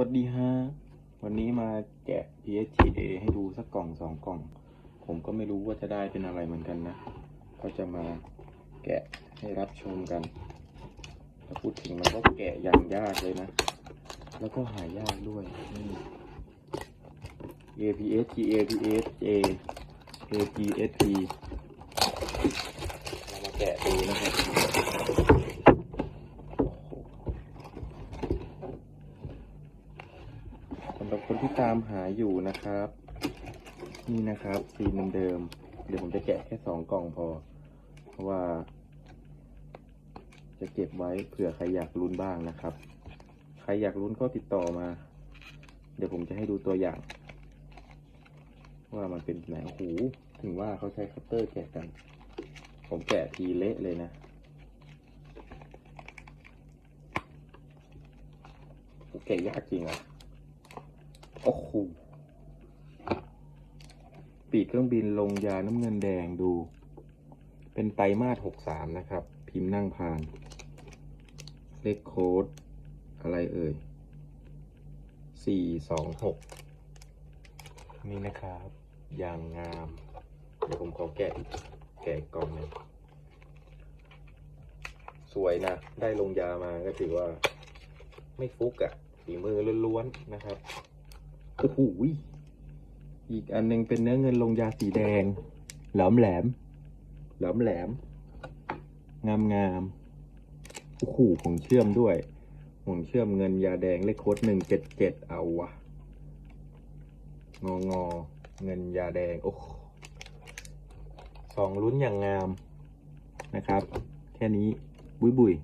วัสดีฮะ วันนี้มาแกะ PSTA ให้ดูสักกล่องสองกล่อง ผมก็ไม่รู้ว่าจะได้เป็นอะไรเหมือนกันนะ ก็จะมาแกะให้รับชมกัน ถ้าพูดถึงมันก็แกะอย่างยากเลยนะ แล้วก็หายากด้วยนี่ APS T APS A APS T เรามาแกะดูนะครับโอ้โห สำหรับคนที่ตามหาอยู่นะครับ นี่นะครับซีนเดิมเดี๋ยวผมจะแกะแค่สองกล่องพอ เพราะว่า จะเก็บไว้เผื่อใครอยากลุ้นบ้างนะครับ ใครอยากลุ้นก็ติดต่อมา เดี๋ยวผมจะให้ดูตัวอย่าง ว่ามันเป็นไหนโอ้โหถึงว่าเขาใช้คัตเตอร์แกะกัน ผมแกะทีเละเลยนะแกะยากจริงอะ โอ้โหปีกเครื่องบินลงยาน้ำเงินแดงดู เป็นไตรมาสหกสามนะครับ พิมพ์นั่งพาน เลขโค้ด อะไรเอ่ยสี่สองหกนี่นะครับ อย่างงาม เดี๋ยวผมขอแกะอีกแกะกล่องหนึงสวยนะ ได้ลงยามาก็ถือว่า ไม่ฟุกอะ่ะฝีมือล้วนๆนะครับ โอ้โหยอีกอันหนึงเป็นเนื้อเงินลงยาสีแดงแหลมแหลมแหลมแหลม งามงามๆโอ้โหผงเชื่อมด้วยผงเชื่อมเงินยาแดงเลขโค้ดหนึ่งเจ็ดเจ็ดเอาวะงองอเงินยาแดง โอ้โหสองลุ้นอย่างงามนะครับ แค่นี้บุยบุย